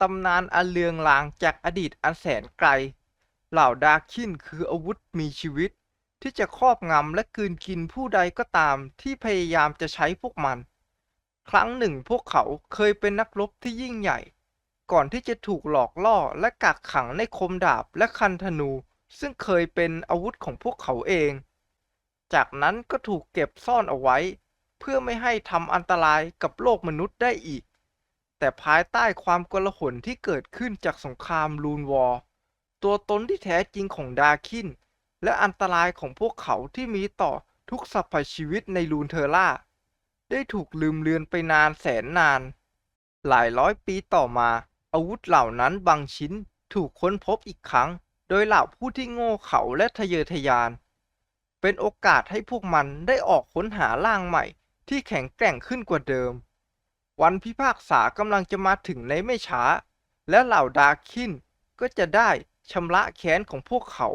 ตำนานอันเลืองลางจากอดีตอันแสนไกล เหล่าดาร์คินคืออาวุธมีชีวิต ที่จะครอบงำและกืนกินผู้ใดก็ตามที่พยายามจะใช้พวกมัน ครั้งหนึ่งพวกเขาเคยเป็นนักรบที่ยิ่งใหญ่ ก่อนที่จะถูกหลอกล่อและกักขังในคมดาบและคันธนู ซึ่งเคยเป็นอาวุธของพวกเขาเอง จากนั้นก็ถูกเก็บซ่อนเอาไว้ เพื่อไม่ให้ทำอันตรายกับโลกมนุษย์ได้อีก แต่ภายใต้ความกลาหลที่เกิดขึ้นจากสงครามลูนวอร์ตัวตนที่แท้จริงของดาร์คิน และอันตรายของพวกเขาที่มีต่อทุกสรรพชีวิตในลูนเทอร่า ได้ถูกลืมเลือนไปนานแสนนาน หลายร้อยปีต่อมา อาวุธเหล่านั้นบางชิ้นถูกค้นพบอีกครั้ง โดยเหล่าผู้ที่โง่เขลาและทะเยอทะยาน เป็นโอกาสให้พวกมันได้ออกค้นหาร่างใหม่ที่แข็งแกร่งขึ้นกว่าเดิม วันพิพากษากำลังจะมาถึงในไม่ช้า และเหล่าดาร์คินก็จะได้ชำระแค้นของพวกเขา